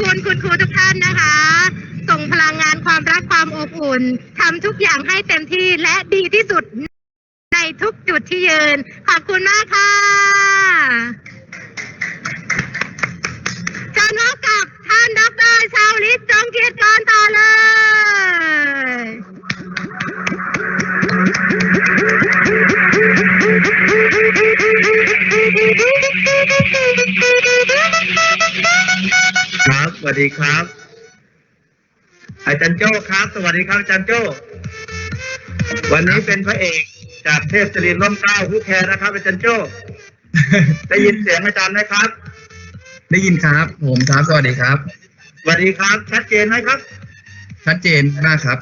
คุณคุณครูทุกท่านนะคะ ส่งพลังงานความรักความอบอุ่นทำทุกอย่างให้เต็มที่และดีที่สุดในทุกจุดที่ยืน ขอบคุณมากค่ะเชิญพบกับท่านดรชาวลิศจงเกียรติกรต่อเลยครับ สวัสดีครับ อาจารย์โจ้ครับ สวัสดีครับอาจารย์โจ้ วันนี้เป็นพระเอกจากเทพศรีร่มเกล้าผู้แคร์นะครับ อาจารย์โจ้ ได้ยินเสียงอาจารย์ไหมครับ ได้ยินครับ ผมครับ สวัสดีครับ สวัสดีครับ ชัดเจนไหมครับ ชัดเจนมากครับ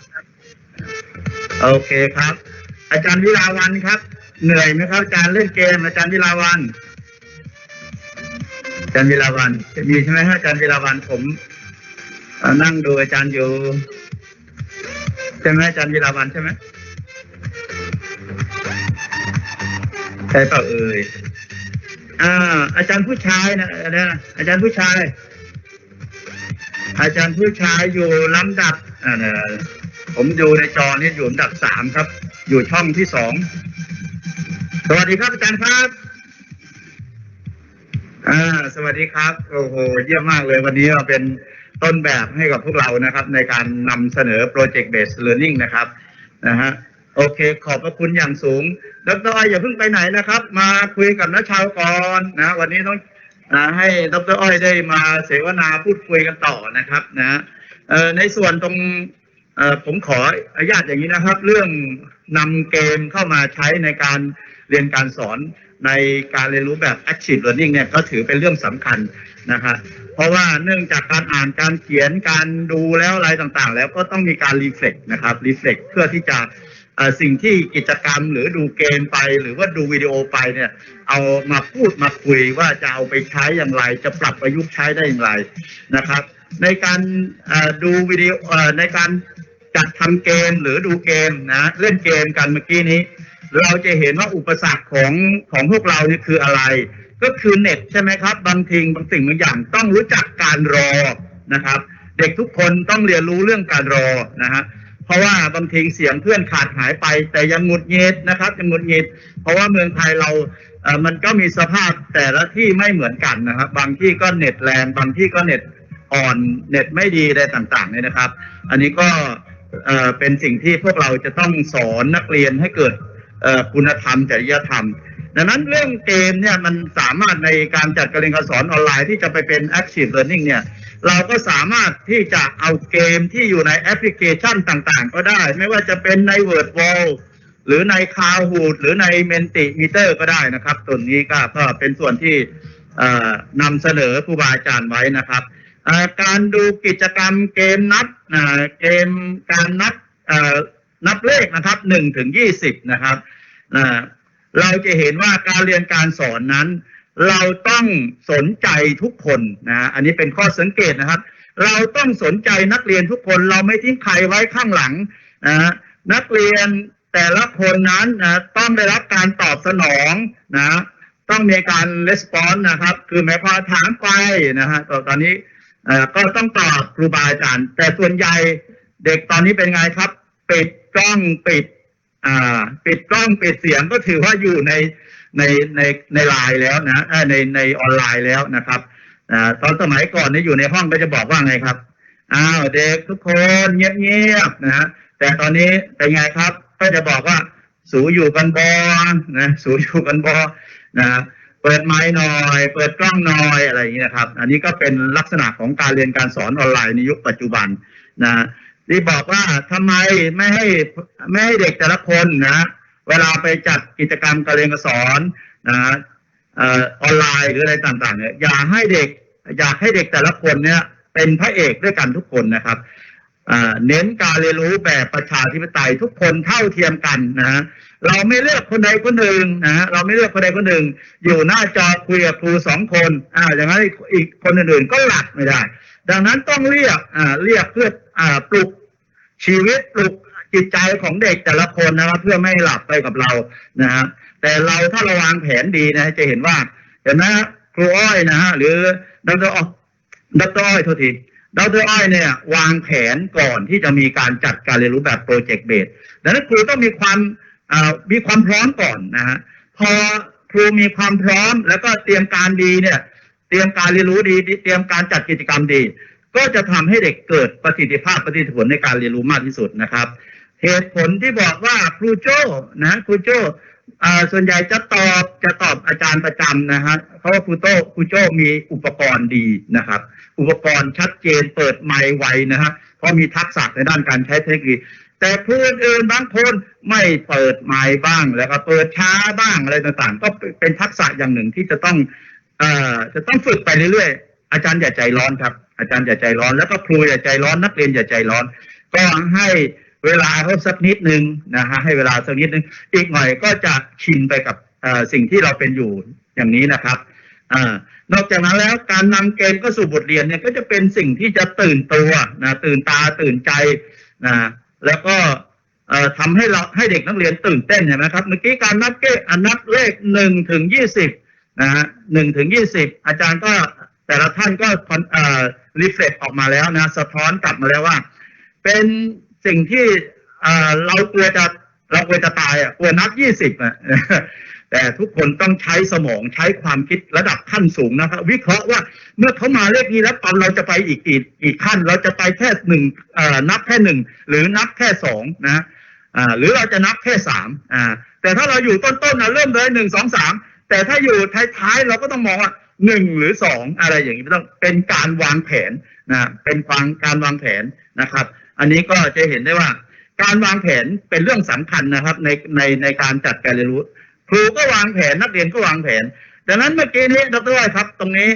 โอเคครับ อาจารย์วิลาวันครับ เหนื่อยไหมครับอาจารย์เล่นเกม อาจารย์วิลาวันอา จารย์วิลาวันมีใช่ไหมฮะอาจารย์วิลาวันผมนั่งดูอาจารย์อยู่ใช่ไหมอาจารย์วิลาวันใช่ไหมใช่เปล่าเอ่ยอ่า อาจารย์ผู้ชายนะนะอาจารย์ผู้ชาย อาจารย์ผู้ชายอยู่ลำดับอ่าผมดูในจอนี่อยู่อันดับสามครับ อยู่ช่องที่สองสวัสดีครับอาจารย์ครับ อ่าสวัสดีครับ โอ้โห เยี่ยมมากเลยวันนี้เราเป็นต้นแบบให้กับพวกเรานะครับ ในการนำเสนอ Project Based Learning นะครับนะฮะโอเค ขอบพระคุณอย่างสูงดรอ้อยอย่าเพิ่งไปไหนนะครับ มาคุยกับนักชาวก่อนนะวันนี้ต้องอให้ดรอ้อยได้มาเสวนาพูดคุยกันต่อนะครับนะอในส่วนตรงผมขออนุญาตอย่างนี้นะครับ เรื่องนำเกมเข้ามาใช้ในการเรียนการสอน ในการเรียนรู้แบบ active learning เนี่ยก็ถือเป็นเรื่องสำคัญนะครับเพราะว่าเนื่องจากการอ่านการเขียนการดูแล้วอะไรต่างๆ แล้วก็ต้องมีการ reflect นะครับ reflect เพื่อที่จะสิ่งที่กิจกรรมหรือดูเกมไป หรือว่าดูวิดีโอไปเนี่ยเอามาพูดมาคุยว่าจะเอาไปใช้อย่างไร จะปรับประยุกต์ใช้ได้อย่างไรนะครับ ในการดูวิดีโอเอ่อในการจัดทำเกมหรือดูเกมนะเล่นเกมกันเมื่อกี้นี้ เราจะเห็นว่าอุปสรรคของของพวกเรานี่คืออะไร ก็คือเน็ตใช่ไหมครับ บางทีบางสิ่งบางอย่างต้องรู้จักการรอนะครับ เด็กทุกคนต้องเรียนรู้เรื่องการรอนะฮะเพราะว่าบางทีเสียงเพื่อนขาดหายไป แต่ยังหงุดหงิดนะครับยังหงุดหงิดเพราะว่าเมืองไทยเราเอ่อมันก็มีสภาพแต่ละที่ไม่เหมือนกันนะครับ บางที่ก็เน็ตแรงบางที่ก็เน็ตอ่อนเน็ตไม่ดีอะไรต่างๆเนี่ยนะครับ อันนี้ก็เอ่อเป็นสิ่งที่พวกเราจะต้องสอนนักเรียนให้เกิด คุณธรรมจริยธรรม ดังนั้นเรื่องเกมเนี่ยมันสามารถในการจัดการเรียนการสอนออนไลน์ที่จะไปเป็น active learning เนี่ยเราก็สามารถที่จะเอาเกมที่อยู่ในแอปพลิเคชันต่างๆ ก็ได้ ไม่ว่าจะเป็นใน Word Wall หรือใน c a h o o t หรือใน Mentimeter ก็ได้นะครับตัวนี้ก็เป็นส่วนที่นำเสนอครูบาอาจารย์ไว้นะครับ การดูกิจกรรมเกมนับอ่าเกมการนับเอ่อ นับเลขนะครับหนึ่งถึงยี่สิบนะครับเราจะเห็นว่าการเรียนการสอนนั้น เราต้องสนใจทุกคนนะอันนี้เป็นข้อสังเกตนะครับ เราต้องสนใจนักเรียนทุกคน เราไม่ทิ้งใครไว้ข้างหลังนะนักเรียนแต่ละคนนั้นนะต้องได้รับการตอบสนองนะต้องมีการレスปอนส์นะครับ คือหมายความถามไปนะฮะตอนตอนนี้ก็ต้องตอบครูบาอาจารย์ แต่ส่วนใหญ่เด็กตอนนี้เป็นไงครับ ปิด กล้องปิด อ่า ปิดกล้องปิดเสียงก็ถือว่าอยู่ในในในในไลน์แล้วนะเอ่อในในออนไลน์แล้วนะครับอ่าตอนสมัยก่อนเนี่ยอยู่ในห้องก็จะบอกว่าไงครับอ้าวเด็กทุกคนเงียบๆนะฮะแต่ตอนนี้เป็นไงครับ ก็จะบอกว่า สูอยู่กันบอนะสูอยู่กันบอนะเปิดไม้หน่อย เปิดกล้องหน่อยอะไรอย่างนี้นะครับ อันนี้ก็เป็นลักษณะของการเรียนการสอนออนไลน์ในยุคปัจจุบันนะ ที่บอกว่าทำไมไม่ให้ไม่ให้เด็กแต่ละคนนะเวลาไปจัดกิจกรรมการเรียนการสอนนะออนไลน์หรืออะไรต่างๆเนี่ยอย่าให้เด็ก อยากให้เด็กแต่ละคนเนี่ย เป็นพระเอกด้วยกันทุกคนนะครับเน้นการเรียนรู้แบบประชาธิปไตยทุกคนเท่าเทียมกันนะฮะเราไม่เลือกคนใดคนหนึ่งนะฮะเราไม่เลือกคนใดคนหนึ่ง อยู่หน้าจอคุยกับครูสองคนอ่าอย่างนั้นอีกคนอื่นๆก็หลับไม่ได้ ดังนั้นต้องเรียกอ่าเรียกเพื่อ ปลุกชีวิตปลุกจิตใจของเด็กแต่ละคนนะครับ เพื่อไม่หลับไปกับเรานะฮะแต่เราถ้าเราวางแผนดีนะจะเห็นว่าเห็นไหมฮะครูอ้อยนะฮะหรือดรอดรอ้อยโทษทีดรอ้อยเนี่ย วางแผนก่อนที่จะมีการจัดการเรียนรู้แบบโปรเจกต์เบสดังนั้นครูต้องมีความมีความพร้อมก่อนนะฮะพอครูมีความพร้อมแล้วก็เตรียมการดีเนี่ย เตรียมการเรียนรู้ดี เตรียมการจัดกิจกรรมดี ก็จะทำให้เด็กเกิดประสิทธิภาพประสิทธิผลในการเรียนรู้มากที่สุดนะครับ เหตุผลที่บอกว่าครูโจ้นะครูโจ้ส่วนใหญ่จะตอบจะตอบอาจารย์ประจำนะฮะเพราะว่าครูโต้ครูโจ้มีอุปกรณ์ดีนะครับ อุปกรณ์ชัดเจนเปิดไมค์ไวนะฮะเพราะมีทักษะในด้านการใช้เทคโนโลยีแต่ครูอื่นบางคนไม่เปิดไมค์บ้างแล้วก็เปิดช้าบ้างอะไรต่างๆ ก็เป็นทักษะอย่างหนึ่งที่จะต้องอจะต้องฝึกไปเรื่อยๆ อาจารย์อย่าใจร้อนครับ อาจารย์อย่าใจร้อนแล้วก็ครูอย่าใจร้อนนักเรียนอย่าใจร้อน ก็ให้เวลาเขาสักนิดนึงนะฮะให้เวลาสักนิดนึงอีกหน่อยก็จะชินไปกับสิ่งที่เราเป็นอยู่อย่างนี้นะครับอนอกจากนั้นแล้วการนำเกมก็สู่บทเรียนเนี่ยก็จะเป็นสิ่งที่จะตื่นตัวนะตื่นตาตื่นใจนะแล้วก็เอ่อทำให้เราให้เด็กนักเรียนตื่นเต้นเห็นไหมครับเมื่อกี้การนับเกอะนับเลขหนึ่งถึงยี่สิบนะฮะหนึ่งถึงยี่สิบอาจารย์ก็ แต่ละท่านก็คอนเอ่อรีเฟล็กออกมาแล้วนะ สะท้อนกลับมาแล้วว่า เป็นสิ่งที่เอ่อเรากลัวจะเรากลัวจะตายอะกลัวนับยี่สิบอะแต่ทุกคนต้องใช้สมองใช้ความคิดระดับขั้นสูงนะครับ วิเคราะห์ว่าเมื่อเขามาเลขนี้แล้วตอนเราจะไปอีกอีกอีกขั้น เราจะไปแค่หนึ่งเอ่อนับแค่หนึ่งหรือนับแค่สองนะอ่าหรือเราจะนับแค่สามอ่าแต่ถ้าเราอยู่ต้นๆนะเริ่มเลยหนึ่งสองสามแต่ถ้าอยู่ท้ายๆเราก็ต้องมองว่า หนึ่งหรือสองอะไรอย่างนี้ต้องเป็นการวางแผนนะเป็นความการวางแผนนะครับ อันนี้ก็จะเห็นได้ว่า การวางแผนเป็นเรื่องสำคัญนะครับ ในในในการจัดการเรียนรู้ ครูก็วางแผนนักเรียนก็วางแผนดังนั้นเมื่อกี้นี้ดรอ้อยครับ ตรงนี้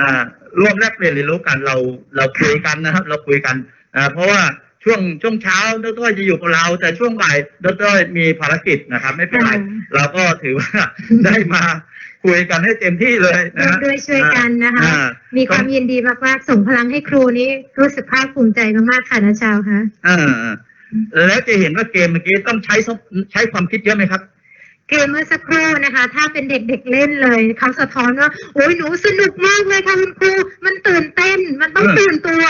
อ่าร่วมแลกเปลี่ยนเรียนรู้กันเราเราคุยกันนะครับ เราคุยกันอ่าเพราะว่าช่วงช่วงเช้าดรอ้อยจะอยู่กับเรา แต่ช่วงบ่ายดรอ้อยมีภารกิจนะครับ ไม่เป็นไรค่ะเราก็ถือว่าได้มา คุยกันให้เต็มที่เลยนะร่วมฮะ ด้วยช่วยกันนะคะ อ่า มีความยินดีมากๆส่งพลังให้ครูนี้รู้สึกภาคภูมิใจมากๆค่ะนะชาวคะ อ่าแล้วจะเห็นว่าเกมเมื่อกี้ต้องใช้สมใช้ความคิดเยอะไหมครับ เกมเมื่อสักครู่นะคะ ถ้าเป็นเด็กๆเล่นเลยเขาสะท้อนว่าโอ้ยหนูสนุกมากเลยค่ะคุณครูมันตื่นเต้นมันต้องเออตื่นตัว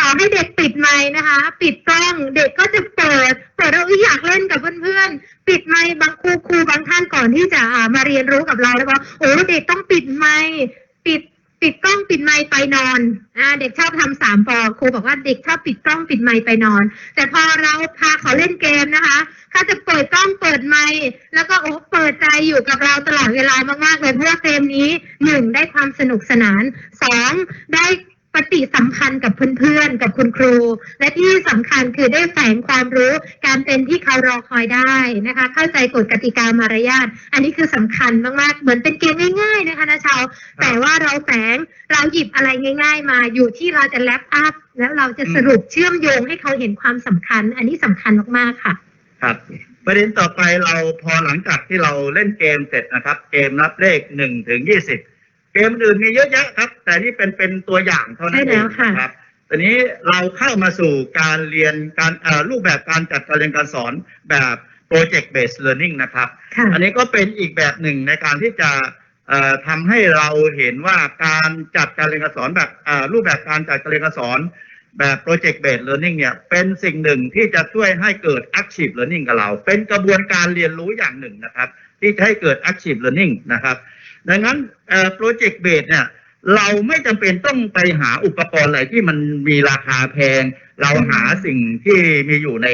ต่อให้เด็กปิดไมค์นะคะ ปิดกล้องเด็กก็จะเปิดเปิดเราอยากเล่นกับเพื่อนๆปิดไมค์บางครูครูบางท่านก่อนที่จะอ่ามาเรียนรู้กับเราแล้วว่าโอ้เด็กต้องปิดไมค์ปิด ปิดกล้องปิดไมค์ไปนอนอ่าเด็กชอบทำสามปอครูบอกว่าเด็กชอบปิดกล้องปิดไมค์ไปนอน แต่พอเราพาเขาเล่นเกมนะคะเขาจะเปิดกล้องเปิดไมค์แล้วก็โอ้เปิดใจอยู่กับเราตลอดเวลามากๆเลยเพราะว่าเกมนี้หนึ่งได้ความสนุกสนานสองได้ ปฏิสัมพันธ์กับเพื่อนๆ กับคุณครู และที่สำคัญคือได้แฝงความรู้การเป็นที่เขารอคอยได้นะคะ เข้าใจกฎกติกามารยาทอันนี้คือสำคัญมากๆ เหมือนเป็นเกมง่ายๆนะคะนะชาวแต่ว่าเราแฝงเราหยิบอะไรง่าย ๆ มาอยู่ที่เราจะแลปอัพแล้วเราจะสรุปเชื่อมโยงให้เขาเห็นความสำคัญ อันนี้สำคัญมากๆค่ะ ครับประเด็นต่อไปเราพอหลังจากที่เราเล่นเกมเสร็จนะครับ เกมนับเลขหนึ่งถึงยี่สิบ เกมอื่นมีเยอะแยะครับ แต่นี่เป็นเป็นตัวอย่างเท่านั้นใช่เอแล้งวค่ะนะครับตอนนี้เราเข้ามาสู่การเรียนการเอ่อรูปแบบการจัดการเรียนการสอนแบบ project based learning นะครับค่ะอันนี้ก็เป็นอีกแบบหนึ่งในการที่จะเอ่อทำให้เราเห็นว่าการจัดการเรียนการสอนแบบเอ่อรูปแบบการจัดการเรียนการสอน แบบ project based learning เนี่ยเป็นสิ่งหนึ่งที่จะช่วยให้เกิด active learning กับเรา เป็นกระบวนการเรียนรู้อย่างหนึ่งนะครับ ที่จะให้เกิด active learning นะครับดังนั้นเอ่อ project based เนี่ยเราไม่จำเป็นต้องไปหาอุปกรณ์อะไรที่มันมีราคาแพง เราหาสิ่งที่มีอยู่ใน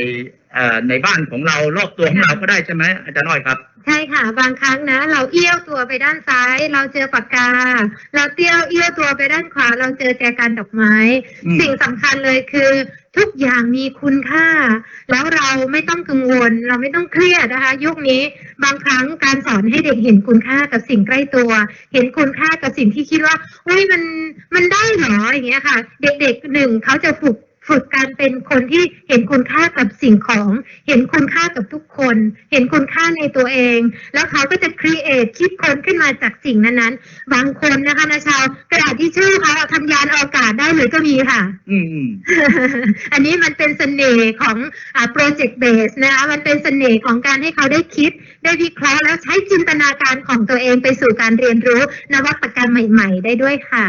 ในบ้านของเรารอบตัวของเราก็ได้ใช่ไหมอาจารย์น้อยครับ ใช่ค่ะ บางครั้งนะ เราเอี้ยวตัวไปด้านซ้าย เราเจอปากกา เราเตี้ยวเอี้ยวตัวไปด้านขวา เราเจอแจกันดอกไม้อืมสิ่งสำคัญเลยคือ ทุกอย่างมีคุณค่า แล้วเราไม่ต้องกังวล เราไม่ต้องเครียดนะคะ ยุคนี้บางครั้งการสอนให้เด็กเห็นคุณค่ากับสิ่งใกล้ตัว เห็นคุณค่ากับสิ่งที่คิดว่าอุ้ยมันมันได้เหรออย่างเงี้ยค่ะ เด็กๆหนึ่งเขาจะฝึก ฝึกการเป็นคนที่เห็นคุณค่ากับสิ่งของ เห็นคุณค่ากับทุกคน เห็นคุณค่าในตัวเอง แล้วเขาก็จะครีเอทคิดค้นขึ้นมาจากสิ่งนั้นๆ บางคนนะคะนะชาวกระดาษที่ชื่อเขาเอาทำยานอวกาศได้เลยก็มีค่ะ อืมอืมอันนี้มันเป็นเสน่ห์ของอ่า project base นะคะมันเป็นเสน่ห์ของการให้เขาได้คิด ได้วิเคราะห์แล้วใช้จินตนาการของตัวเองไปสู่การเรียนรู้นวัตกรรมใหม่ ๆ ได้ด้วยค่ะ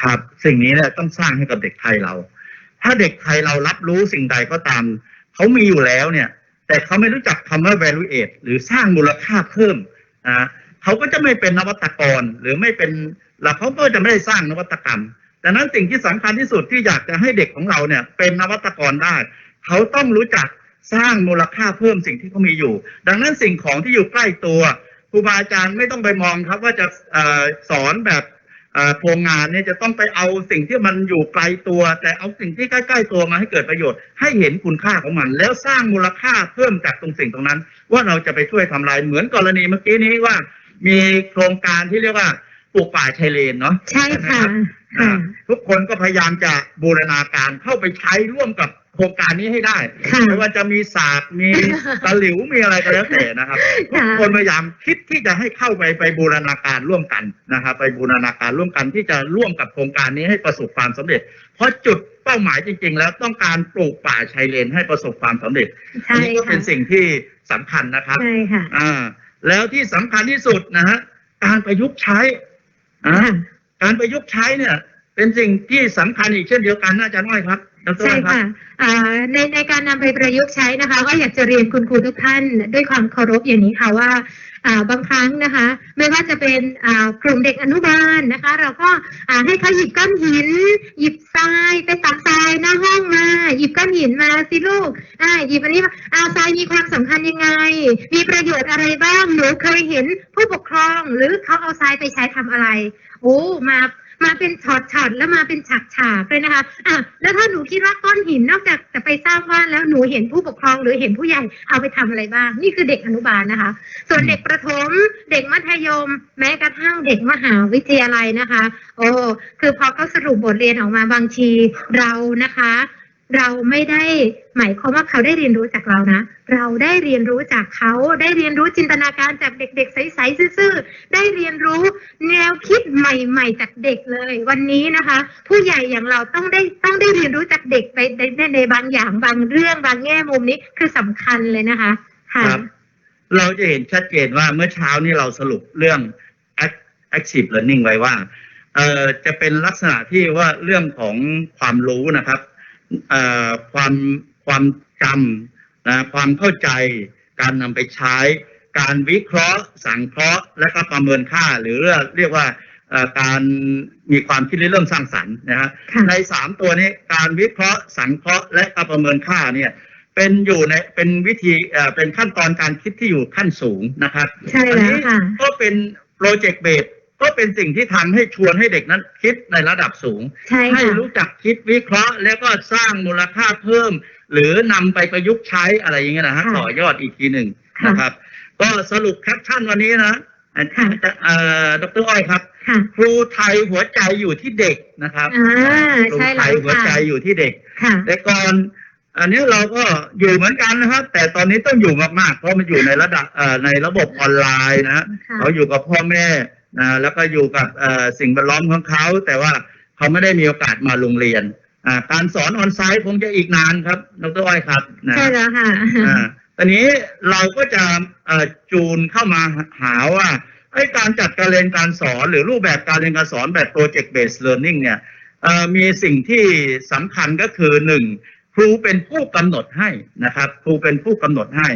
ครับ สิ่งนี้เนี่ยต้องสร้างให้กับเด็กไทยเรา ถ้าเด็กไทยเรารับรู้สิ่งใดก็ตาม เขามีอยู่แล้วเนี่ย แต่เขาไม่รู้จักคำว่า valuate หรือสร้างมูลค่าเพิ่มนะเขาก็จะไม่เป็นนวัตกรหรือไม่เป็นแล้วเขาก็จะไม่ได้สร้างนวัตกรรมดังนั้นสิ่งที่สำคัญที่สุดที่อยากจะให้เด็กของเราเนี่ย เป็นนวัตกรได้ เขาต้องรู้จักสร้างมูลค่าเพิ่มสิ่งที่เขามีอยู่ ดังนั้นสิ่งของที่อยู่ใกล้ตัวครูบาอาจารย์ไม่ต้องไปมองครับว่าจะอสอนแบบ โครงงานเนี่ยจะต้องไปเอาสิ่งที่มันอยู่ไกลตัว แต่เอาสิ่งที่ใกล้ๆตัวมาให้เกิดประโยชน์ ให้เห็นคุณค่าของมัน แล้วสร้างมูลค่าเพิ่มจากตรงสิ่งตรงนั้น ว่าเราจะไปช่วยทำลายเหมือนกรณีเมื่อกี้นี้ว่า มีโครงการที่เรียกว่าปลูกป่าชายเลนเนาะใช่ค่ะอ่าค่ะทุกคนก็พยายามจะบูรณาการเข้าไปใช้ร่วมกับ โครงการนี้ให้ได้ ค่ะไม่ว่าจะมีศาสตร์มีตะหลิวมีอะไรก็แล้วแต่นะครับทุกค่ะ คนพยายามคิดที่จะให้เข้าไปไปบูรณาการร่วมกันนะครับ ไปบูรณาการร่วมกันที่จะร่วมกับโครงการนี้ให้ประสบความสำเร็จ เพราะจุดเป้าหมายจริง ๆ แล้วต้องการปลูกป่าชายเลนให้ประสบความสำเร็จอัใช่นี้ก็เป็ค่ะนสิ่งที่สำคัญนะครับ ใช่ค่ะ อ่า แล้วที่สำคัญที่สุดนะฮะการประยุกต์ใช้อ่าค่ะการประยุกต์ใช้เนี่ย เป็นสิ่งที่สำคัญอีกเช่นเดียวกันนะอาจารย์น้อยครับ ดรใช่ครับค่ะอ่าในในการนำไปประยุกต์ใช้นะคะ ก็อยากจะเรียนคุณครูทุกท่านด้วยความเคารพอย่างนี้ค่ะว่าอ่าบางครั้งนะคะ ไม่ว่าจะเป็นอ่ากลุ่มเด็กอนุบาลนะคะ เราก็อ่าให้เขาหยิบก้อนหิน หยิบทรายไปตักทรายหน้าห้องมาหยิบก้อนหินมาสิลูกอ่าหยิบอันนี้มาอ่าทรายมีความสำคัญยังไง มีประโยชน์อะไรบ้างหนูเคยเห็นผู้ปกครอง หรือเขาเอาทรายไปใช้ทำอะไรโอ้มา มาเป็นช็อตช็อตแล้วมาเป็นฉากฉากๆเลยนะคะอะแล้วถ้าหนูคิดว่าก้อนหินนอกจากจะไปสร้างบ้านแล้วหนูเห็นผู้ปกครองหรือเห็นผู้ใหญ่เอาไปทำอะไรบ้าง นี่คือเด็กอนุบาลนะคะ ส่วนเด็กประถม เด็กมัธยม แม้กระทั่งเด็กมหาวิทยาลัยนะคะ โอ้คือพอเขาสรุปบทเรียนออกมาบางทีเรานะคะ เราไม่ได้หมายความว่าเขาได้เรียนรู้จากเรานะ เราได้เรียนรู้จากเขาได้เรียนรู้จินตนาการจากเด็ก ๆ ใสๆซื่อๆได้เรียนรู้แนวคิดใหม่ ๆ จากเด็กเลย วันนี้นะคะ ผู้ใหญ่อย่างเราต้องได้ต้องได้เรียนรู้จากเด็กไปในในในบางอย่างบางเรื่องบางแง่มุมนี้คือสำคัญเลยนะคะค่ะครับเราจะเห็นชัดเจนว่าเมื่อเช้านี้เราสรุปเรื่อง active learning ไว้ว่าเอ่อจะเป็นลักษณะที่ว่าเรื่องของความรู้นะครับ ความความจำนะความเข้าใจ การนำไปใช้ การวิเคราะห์ สังเคราะห์ และก็ประเมินค่า หรือเรียกว่าเอ่อการมีความคิดริเริ่มสร้างสรรค์นะฮะค่ะในสามตัวนี้การวิเคราะห์สังเคราะห์และการประเมินค่าเนี่ยเป็นอยู่ในเป็นวิธีเอ่อเป็นขั้นตอนการคิดที่อยู่ขั้นสูงนะครับใช่อัแล้วนี้ค่ะก็เป็นโปรเจกต์เบส ก็เป็นสิ่งที่ทำให้ชวนให้เด็กนั้นคิดในระดับสูงใช่ให้ค่ะรู้จักคิดวิเคราะห์ แล้วก็สร้างมูลค่าเพิ่ม หรือนำไปประยุกต์ใช้อะไรอย่างเงี้ยนะฮะค่ะต่อยอดอีกทีหนึ่งค่ะนะครับ ก็สรุปแคปชั่นวันนี้นะอาจารย์เอ่อดรอ้อยครับค่ะครูไทยหัวใจอยู่ที่เด็กนะครับอ่าครูใช่ไทแล้วยหัวใจค่ะอยู่ที่เด็กค่ะแต่ก่อนอันนี้เราก็อยู่เหมือนกันนะครับ แต่ตอนนี้ต้องอยู่มากๆเพราะมันอยู่ในระดับเอ่อในระบบออนไลน์นะฮะค่ะเขาอยู่กับพ่อแม่ นะแล้วก็อยู่กับเอ่อสิ่งแวดล้อมของเขา แต่ว่าเขาไม่ได้มีโอกาสมาโรงเรียนอ่าการสอนออนไซต์คงจะอีกนานครับดรอ้อยครับนะใช่แล้วค่ะอ่าตอนนี้เราก็จะเอ่อจูนเข้ามาหาว่าไอ้การจัดการเรียนการสอนหรือรูปแบบการเรียนการสอนแบบ project based learning เนี่ยเอ่อมีสิ่งที่สำคัญก็คือหนึ่งครูเป็นผู้กำหนดให้นะครับ ครูเป็นผู้กำหนดให้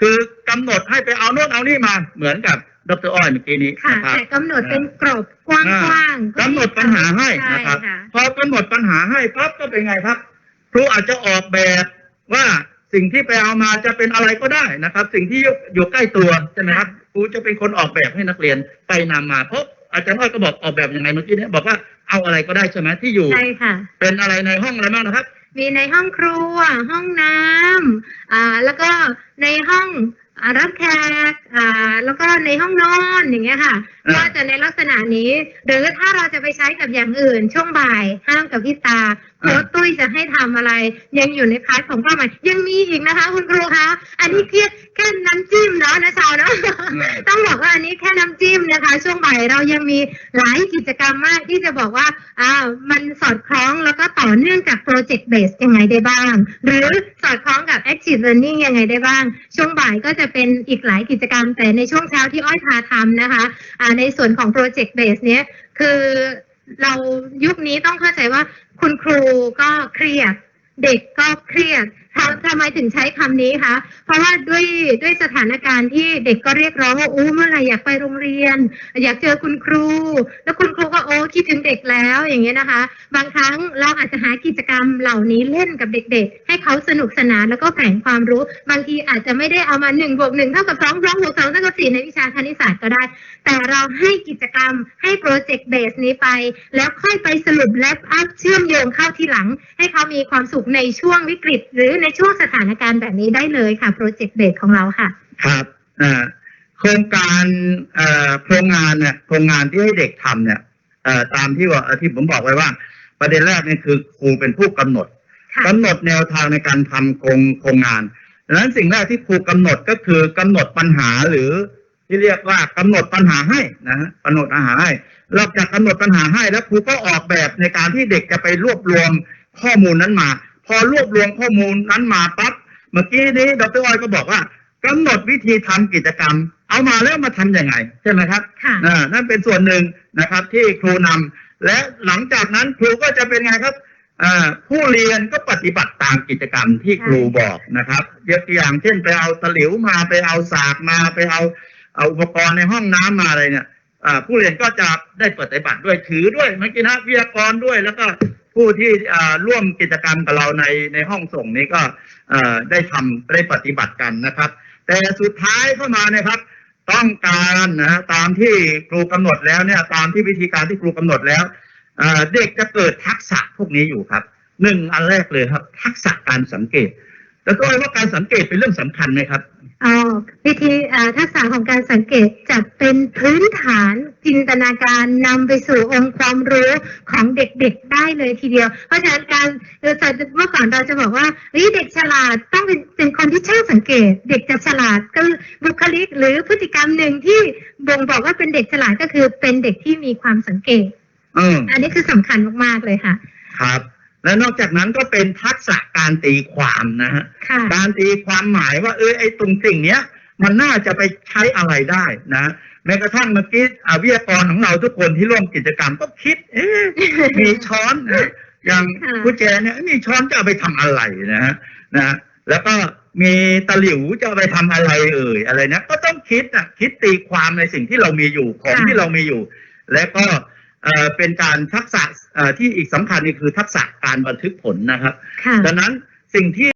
คือกำหนดให้ไปเอาโน่นเอานี่มาเหมือนกับดรอ้อยเมื่อกี้นี้ค่ะนะครับแต่กำหนดเป็นกรอบกว้างๆกำหนดปัญหาให้นะครับใช่ค่ะพอกำหนดปัญหาให้ปั๊บก็เป็นไงครับ ครูอาจจะออกแบบว่าสิ่งที่ไปเอามาจะเป็นอะไรก็ได้นะครับ สิ่งที่อยู่ใกล้ตัวใช่ไหมครับครูจะเป็นคนออกแบบให้นักเรียนไปนำมาเพราะอาจารย์อ้อยก็บอกออกแบบยังไงเมื่อกี้เนี้บอกว่าเอาอะไรก็ได้ใช่ไหมที่อยู่ใช่ค่ะเป็นอะไรในห้องอะไรบ้างนะครับ มีในห้องครัว ห้องน้ำอ่าแล้วก็ในห้องอ่ารับแขกอ่าแล้วก็ในห้องนอนอย่างเงี้ยค่ะอ่าก็จะในลักษณะนี้ หรือถ้าเราจะไปใช้กับอย่างอื่น ช่วงบ่ายห้ามกับพี่ตา โค้ชตุ้ยจะให้ทำอะไร ยังอยู่ในพาร์ทของเป้าหมายยังมีอีกนะคะ คุณครูคะอันนี้แค่แค่น้ำจิ้มเนาะนะชาวเนาะต้องบอกว่าอันนี้แค่น้ำจิ้มนะคะ ช่วงบ่ายเรายังมีหลายกิจกรรมมากที่จะบอกว่าอ่ามันสอดคล้องแล้วก็ต่อเนื่องจากโปรเจกต์เบสยังไงได้บ้าง หรือสอดคล้องกับ active learning ยังไงได้บ้าง ช่วงบ่ายก็จะเป็นอีกหลายกิจกรรมแต่ในช่วงเช้าที่อ้อยพาทำนะคะอ่าในส่วนของโปรเจกต์เบสเนี้ยคือ เรายุคนี้ต้องเข้าใจว่าคุณครูก็เครียดเด็กก็เครียดทำทำไมถึงใช้คำนี้คะเพราะว่าด้วยด้วยสถานการณ์ที่เด็กก็เรียกร้องว่าอู้เมื่อไหร่อยากไปโรงเรียน อยากเจอคุณครู แล้วคุณครูก็โอ้คิดถึงเด็กแล้วอย่างเงี้ยนะคะ บางครั้งเราอาจจะหากิจกรรมเหล่านี้เล่นกับเด็ก ๆ ให้เขาสนุกสนานแล้วก็แฝงความรู้ บางทีอาจจะไม่ได้เอามาหนึ่งบวกหนึ่งเท่ากับสองสองบวกสองเท่ากับสี่ในวิชาคณิตศาสตร์ก็ได้ แต่เราให้กิจกรรมให้โปรเจกต์เบสนี้ไป แล้วค่อยไปสรุปและอัพเชื่อมโยงเข้าทีหลัง ให้เขามีความสุขในช่วงวิกฤตหรือในช่วงสถานการณ์แบบนี้ได้เลยค่ะโปรเจกต์เบสของเราค่ะ ครับอ่าโครงการเอ่อโครงงานเนี่ยโครงงานที่ให้เด็กทำเนี่ยเอ่อตามที่ว่าที่ผมบอกไว้ว่า ประเด็นแรกเนี่ยคือครูเป็นผู้กำหนดค่ะกำหนดแนวทางในการทำโครงโครงงานดังนั้นสิ่งแรกที่ครูกำหนดก็คือกำหนดปัญหาหรือที่เรียกว่ากำหนดปัญหาให้นะฮะกำหนดปัญหาให้นอกจากกำหนดปัญหาให้แล้วครูก็ออกแบบในการที่เด็กจะไปรวบรวมข้อมูลนั้นมา พอรวบรวมข้อมูลนั้นมาปั๊บเมื่อกี้นี้ดรอ้อยก็บอกว่ากำหนดวิธีทำกิจกรรม เอามาแล้วมาทำยังไงใช่ไหมครับค่ะอ่านั่นเป็นส่วนหนึ่งนะครับ ที่ครูนำและหลังจากนั้นครูก็จะเป็นไงครับอ่าผู้เรียนก็ปฏิบัติตามกิจกรรมที่ครูบอกนะครับยกตัวอย่างเช่นไปเอาตะหลิวมาไปเอาสากมาไปเอาเอาอุปกรณ์ในห้องน้ำมาอะไรเนี่ยอ่าผู้เรียนก็จะได้ปฏิบัติด้วยถือด้วยเมื่อกี้นะวิทยากรด้วยแล้วก็ ผู้ที่ร่วมกิจกรรมกับเราในในห้องส่งนี้ก็ได้ทำได้ปฏิบัติกันนะครับ แต่สุดท้ายเข้ามาเนะครับ ต้องการนะตามที่ครูกำหนดแล้วเนี่ย ตามที่วิธีการที่ครูกำหนดแล้วเด็กจะเกิดทักษะพวกนี้อยู่ครับหนึ่งอันแรกเลยครับ ทักษะการสังเกต แล้วก็ว่าการสังเกตเป็นเรื่องสำคัญไหมครับ อ๋อวิธีอ่าทักษะของการสังเกตจัดเป็นพื้นฐานจินตนาการนำไปสู่องค์ความรู้ของเด็กๆได้เลยทีเดียว เพราะฉะนั้นการเอ่อแต่เมื่อก่อนเราจะบอกว่าเฮ้ยเด็กฉลาดต้องเป็นเป็นคนที่ช่างสังเกต เด็กจะฉลาดก็บุคลิกหรือพฤติกรรมหนึ่งที่บ่งบอกว่าเป็นเด็กฉลาดก็คือเป็นเด็กที่มีความสังเกตเอออันนี้คือสำคัญมากๆเลยค่ะ ครับ และนอกจากนั้นก็เป็นทักษะการตีความนะฮะค่ะ การตีความหมายว่าเออไอ้ตรงสิ่งเนี้ย มันน่าจะไปใช้อะไรได้นะแม้กระทั่งเมื่อกี้อ่าวิทยากรของเราทุกคนที่ร่วมกิจกรรมก็คิด เอ๊ะมีช้อนนะอย่างค่ะผู้แจเนี่ยมีช้อนจะเอาไปทำอะไรนะฮะนะฮะแล้วก็มีตะหลิวจะเอาไปทำอะไรเอ่ยอะไรนะก็ต้องคิดอะคิดตีความในสิ่งที่เรามีอยู่ของที่เรามีอยู่ และก็เอ่อเป็นการทักษะเอ่อที่อีกสำคัญนี่คือทักษะการบันทึกผลนะครับค่ะดังนั้นสิ่งที่